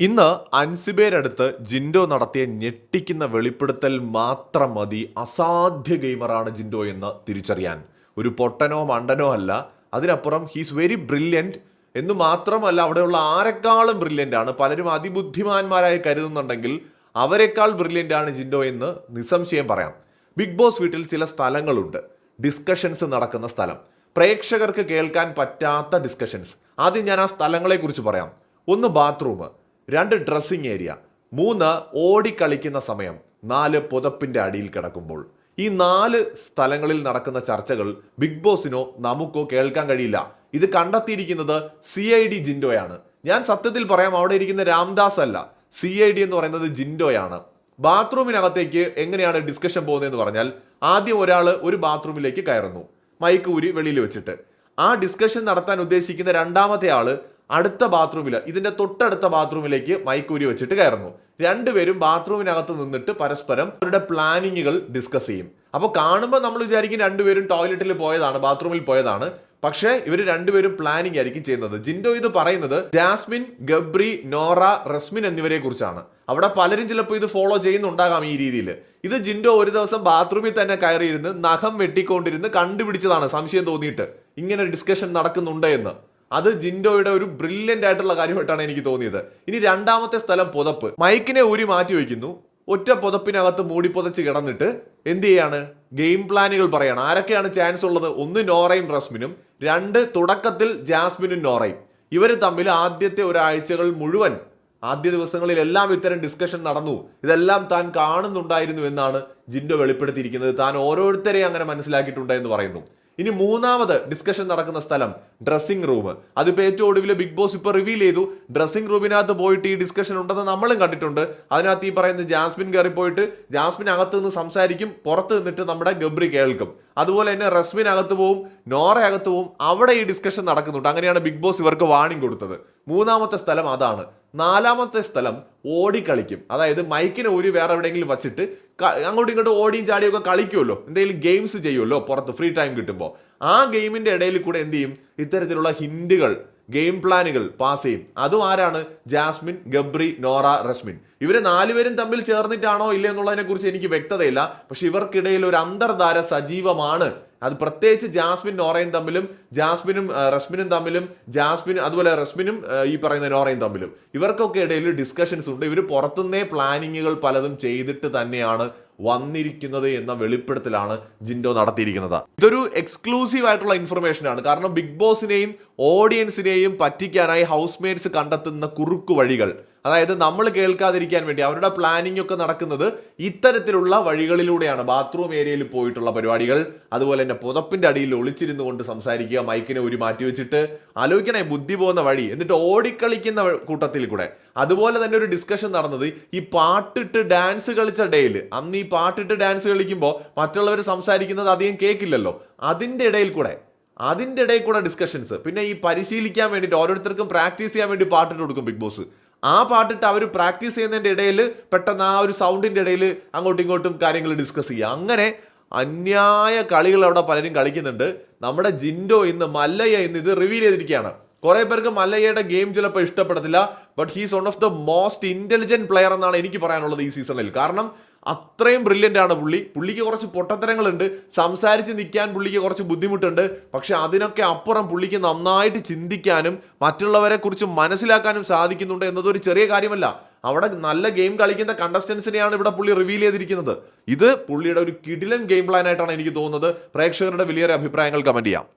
ഇന്ന് അൻസിബേരടുത്ത് ജിൻഡോ നടത്തിയ ഞെട്ടിക്കുന്ന വെളിപ്പെടുത്തൽ മാത്രം മതി. അസാധ്യ ഗെയിമറാണ് ജിൻഡോ എന്ന് തിരിച്ചറിയാൻ. ഒരു പൊട്ടനോ മണ്ടനോ അല്ല. അതിനപ്പുറം ഹീസ് വെരി ബ്രില്യന്റ് എന്ന് മാത്രമല്ല അവിടെയുള്ള ആരെക്കാളും ബ്രില്യന്റ് ആണ്. പലരും അതിബുദ്ധിമാന്മാരായി കരുതുന്നുണ്ടെങ്കിൽ അവരെക്കാൾ ബ്രില്യന്റ് ആണ് ജിൻഡോ എന്ന് നിസ്സംശയം പറയാം. ബിഗ് ബോസ് വീട്ടിൽ ചില സ്ഥലങ്ങളുണ്ട്. ഡിസ്കഷൻസ് നടക്കുന്ന സ്ഥലം. പ്രേക്ഷകർക്ക് കേൾക്കാൻ പറ്റാത്ത ഡിസ്കഷൻസ് ആദ്യം ഞാൻ ആ സ്ഥലങ്ങളെക്കുറിച്ച് പറയാം. ഒന്ന് ബാത്റൂം രണ്ട് ഡ്രസ്സിംഗ് ഏരിയ മൂന്ന് ഓടിക്കളിക്കുന്ന സമയം. നാല് പുതപ്പിന്റെ അടിയിൽ കിടക്കുമ്പോൾ. ഈ നാല് സ്ഥലങ്ങളിൽ നടക്കുന്ന ചർച്ചകൾ ബിഗ് ബോസിനോ നമുക്കോ കേൾക്കാൻ കഴിയില്ല. ഇത് കണ്ടെത്തിയിരിക്കുന്നത് സി ഐ ഡി ജിൻഡോയാണ്. ഞാൻ സത്യത്തിൽ പറയാം അവിടെ ഇരിക്കുന്ന രാംദാസ് അല്ല. സി ഐ ഡി എന്ന് പറയുന്നത് ജിൻഡോയാണ്. ബാത്റൂമിനകത്തേക്ക് എങ്ങനെയാണ് ഡിസ്കഷൻ പോകുന്നതെന്ന് പറഞ്ഞാൽ ആദ്യം ഒരാൾ ഒരു ബാത്റൂമിലേക്ക് കയറുന്നു. മൈക്ക് ഊരി വെളിയിൽ വെച്ചിട്ട്. ആ ഡിസ്കഷൻ നടത്താൻ ഉദ്ദേശിക്കുന്ന രണ്ടാമത്തെ ആൾ അടുത്ത ബാത്റൂമിൽ ഇതിന്റെ തൊട്ടടുത്ത ബാത്റൂമിലേക്ക് മൈക്കൂരി വെച്ചിട്ട് കയറുന്നു. രണ്ടുപേരും ബാത്റൂമിനകത്ത് നിന്നിട്ട് പരസ്പരം അവരുടെ പ്ലാനിങ്ങുകൾ ഡിസ്കസ് ചെയ്യും. അപ്പോൾ കാണുമ്പോൾ നമ്മൾ വിചാരിക്കും രണ്ടുപേരും ടോയ്ലറ്റിൽ പോയതാണ് ബാത്റൂമിൽ പോയതാണ്. പക്ഷേ ഇവർ രണ്ടുപേരും പ്ലാനിങ് ആയിരിക്കും ചെയ്യുന്നത്. ജിൻഡോ ഇത് പറയുന്നത് ജാസ്മിൻ ഗബ്രി നോറ റസ്മിൻ എന്നിവരെ കുറിച്ചാണ്. അവിടെ പലരും ചിലപ്പോൾ ഇത് ഫോളോ ചെയ്യുന്നുണ്ടാകാം ഈ രീതിയിൽ ഇത് ജിൻഡോ ഒരു ദിവസം ബാത്റൂമിൽ തന്നെ കയറിയിരുന്ന് നഖം വെട്ടിക്കൊണ്ടിരുന്ന് കണ്ടുപിടിച്ചതാണ് സംശയം തോന്നിയിട്ട്. ഇങ്ങനെ ഡിസ്കഷൻ നടക്കുന്നുണ്ട് എന്ന്. അത് ജിൻഡോയുടെ ഒരു ബ്രില്യന്റ് ആയിട്ടുള്ള കാര്യമായിട്ടാണ് എനിക്ക് തോന്നിയത്. ഇനി രണ്ടാമത്തെ സ്ഥലം പുതപ്പ്. മൈക്കിനെ ഊരി മാറ്റി വയ്ക്കുന്നു. ഒറ്റ പുതപ്പിനകത്ത് മൂടി പുതച്ച് കിടന്നിട്ട് എന്ത് ചെയ്യാണ്? ഗെയിം പ്ലാനുകൾ പറയാണ്. ആരൊക്കെയാണ് ചാൻസ് ഉള്ളത്? ഒന്ന് നോറയും റസ്മിനും രണ്ട് തുടക്കത്തിൽ ജാസ്മിനും നോറയും. ഇവർ തമ്മിൽ ആദ്യത്തെ ഒരാഴ്ചകൾ മുഴുവൻ ആദ്യ ദിവസങ്ങളിലെല്ലാം ഇത്തരം ഡിസ്കഷൻ നടന്നു. ഇതെല്ലാം താൻ കാണുന്നുണ്ടായിരുന്നു എന്നാണ് ജിൻഡോ വെളിപ്പെടുത്തിയിരിക്കുന്നത്. താൻ ഓരോരുത്തരെയും അങ്ങനെ മനസ്സിലാക്കിയിട്ടുണ്ട് എന്ന് പറയുന്നു. ഇനി മൂന്നാമത് ഡിസ്കഷൻ നടക്കുന്ന സ്ഥലം ഡ്രസ്സിംഗ് റൂം അതിപ്പോൾ ഏറ്റവും ഒടുവിൽ ബിഗ് ബോസ് ഇപ്പോൾ റിവീൽ ചെയ്തു. ഡ്രസ്സിംഗ് റൂമിനകത്ത് പോയിട്ട് ഈ ഡിസ്കഷൻ ഉണ്ടെന്ന് നമ്മളും കണ്ടിട്ടുണ്ട്. അതിനകത്ത് ഈ പറയുന്ന ജാസ്മിൻ കയറി പോയിട്ട് ജാസ്മിൻ അകത്ത് നിന്ന് സംസാരിക്കും പുറത്ത് നിന്നിട്ട് നമ്മുടെ ഗബ്രി കേൾക്കും. അതുപോലെ തന്നെ റസ്മിൻ അകത്ത് പോവും നോറ അകത്ത് പോവും. അവിടെ ഈ ഡിസ്കഷൻ നടക്കുന്നുണ്ട്. അങ്ങനെയാണ് ബിഗ് ബോസ് ഇവർക്ക് വാണിംഗ് കൊടുത്തത്. മൂന്നാമത്തെ സ്ഥലം അതാണ്. നാലാമത്തെ സ്ഥലം ഓടിക്കളിക്കും. അതായത് മൈക്കിനെ ഒരു വേറെ എവിടെയെങ്കിലും വച്ചിട്ട് അങ്ങോട്ടും ഇങ്ങോട്ടും ഓടിയും ചാടിയും ഒക്കെ കളിക്കുമല്ലോ എന്തെങ്കിലും ഗെയിംസ് ചെയ്യുമല്ലോ പുറത്ത് ഫ്രീ ടൈം കിട്ടുമ്പോൾ ആ ഗെയിമിന്റെ ഇടയിൽ കൂടെ എന്ത് ചെയ്യും? ഇത്തരത്തിലുള്ള ഹിൻഡുകൾ ഗെയിം പ്ലാനുകൾ പാസ് ചെയ്യും. അതും ആരാണ്? ജാസ്മിൻ ഗബ്രി നോറ റസ്മിൻ. ഇവരെ നാലുപേരും തമ്മിൽ ചേർന്നിട്ടാണോ ഇല്ല എന്നുള്ളതിനെ കുറിച്ച് എനിക്ക് വ്യക്തതയില്ല. പക്ഷെ ഇവർക്കിടയിൽ ഒരു അന്തർധാര സജീവമാണ്. അത് പ്രത്യേകിച്ച് ജാസ്മിൻ നോറയും തമ്മിലും ജാസ്മിനും റസ്മിനും തമ്മിലും ജാസ്മിൻ അതുപോലെ റസ്മിനും ഈ പറയുന്ന നോറയും തമ്മിലും. ഇവർക്കൊക്കെ ഇടയിൽ ഡിസ്കഷൻസ് ഉണ്ട്. ഇവർ പുറത്തുനിന്നേ പ്ലാനിങ്ങുകൾ പലതും ചെയ്തിട്ട് തന്നെയാണ് വന്നിരിക്കുന്നത് എന്ന വെളിപ്പെടുത്തലാണ് ജിൻഡോ നടത്തിയിരിക്കുന്നത്. ഇതൊരു എക്സ്ക്ലൂസീവ് ആയിട്ടുള്ള ഇൻഫർമേഷൻ ആണ്. കാരണം ബിഗ് ബോസിനെയും ഓഡിയൻസിനെയും പറ്റിക്കാനായി ഹൗസ്മേറ്റ്സ് കണ്ടെത്തുന്ന കുറുക്കു വഴികൾ. അതായത് നമ്മൾ കേൾക്കാതിരിക്കാൻ വേണ്ടി അവരുടെ പ്ലാനിംഗ് ഒക്കെ നടക്കുന്നത് ഇത്തരത്തിലുള്ള വഴികളിലൂടെയാണ്. ബാത്റൂം ഏരിയയിൽ പോയിട്ടുള്ള പരിപാടികൾ അതുപോലെ തന്നെ പുതപ്പിന്റെ അടിയിൽ ഒളിച്ചിരുന്നു കൊണ്ട് സംസാരിക്കുക മൈക്കിനെ ഒരു മാറ്റി വെച്ചിട്ട് ആലോചിക്കണേ ബുദ്ധി പോകുന്ന വഴി. എന്നിട്ട് ഓടിക്കളിക്കുന്ന കൂട്ടത്തിൽ കൂടെ. അതുപോലെ തന്നെ ഒരു ഡിസ്കഷൻ നടന്നത് ഈ പാട്ടിട്ട് ഡാൻസ് കളിച്ച ഡേയിൽ അന്ന് ഈ പാട്ടിട്ട് ഡാൻസ് കളിക്കുമ്പോൾ മറ്റുള്ളവർ സംസാരിക്കുന്നത് അധികം കേൾക്കില്ലല്ലോ. അതിന്റെ ഇടയിൽ കൂടെ അതിന്റെ ഇടയിൽ കൂടെ ഡിസ്കഷൻസ് പിന്നെ ഈ പരിശീലിക്കാൻ വേണ്ടിയിട്ട് ഓരോരുത്തർക്കും പ്രാക്ടീസ് ചെയ്യാൻ വേണ്ടി പാട്ടിട്ട് കൊടുക്കും ബിഗ് ബോസ്. ആ പാട്ടിട്ട് അവർ പ്രാക്ടീസ് ചെയ്യുന്നതിന്റെ ഇടയിൽ പെട്ടെന്ന് ആ ഒരു സൗണ്ടിന്റെ ഇടയിൽ അങ്ങോട്ടും ഇങ്ങോട്ടും കാര്യങ്ങൾ ഡിസ്കസ് ചെയ്യുക. അങ്ങനെ അന്യായ കളികൾ അവിടെ പലരും കളിക്കുന്നുണ്ട്. നമ്മുടെ ജിൻഡോ ഇന്ന് മല്ലയ്യ ഇന്ന് ഇത് റിവീൽ ചെയ്തിരിക്കുകയാണ്. കുറെ പേർക്ക് മല്ലയ്യയുടെ ഗെയിം ചിലപ്പോൾ ഇഷ്ടപ്പെടത്തില്ല but he's one of the most intelligent player എന്നാണ് എനിക്ക് പറയാനുള്ളത് ഈ സീസണിൽ കാരണം അത്രയും ബ്രില്യന്റ് ആണ് പുള്ളി. പുള്ളിക്ക് കുറച്ച് പൊട്ടത്തരങ്ങളുണ്ട്. സംസാരിച്ച് നിൽക്കാൻ പുള്ളിക്ക് കുറച്ച് ബുദ്ധിമുട്ടുണ്ട്. പക്ഷെ അതിനൊക്കെ അപ്പുറം പുള്ളിക്ക് നന്നായിട്ട് ചിന്തിക്കാനും മറ്റുള്ളവരെ കുറിച്ച് മനസ്സിലാക്കാനും സാധിക്കുന്നുണ്ട് എന്നതൊരു ചെറിയ കാര്യമല്ല. അവിടെ നല്ല ഗെയിം കളിക്കുന്ന കണ്ടസ്റ്റൻസിനെയാണ് ഇവിടെ പുള്ളി റിവീൽ ചെയ്തിരിക്കുന്നത്. ഇത് പുള്ളിയുടെ ഒരു കിടിലൻ ഗെയിം പ്ലാൻ ആയിട്ടാണ് എനിക്ക് തോന്നുന്നത്. പ്രേക്ഷകരുടെ വലിയൊരു അഭിപ്രായങ്ങൾ കമന്റ് ചെയ്യാം.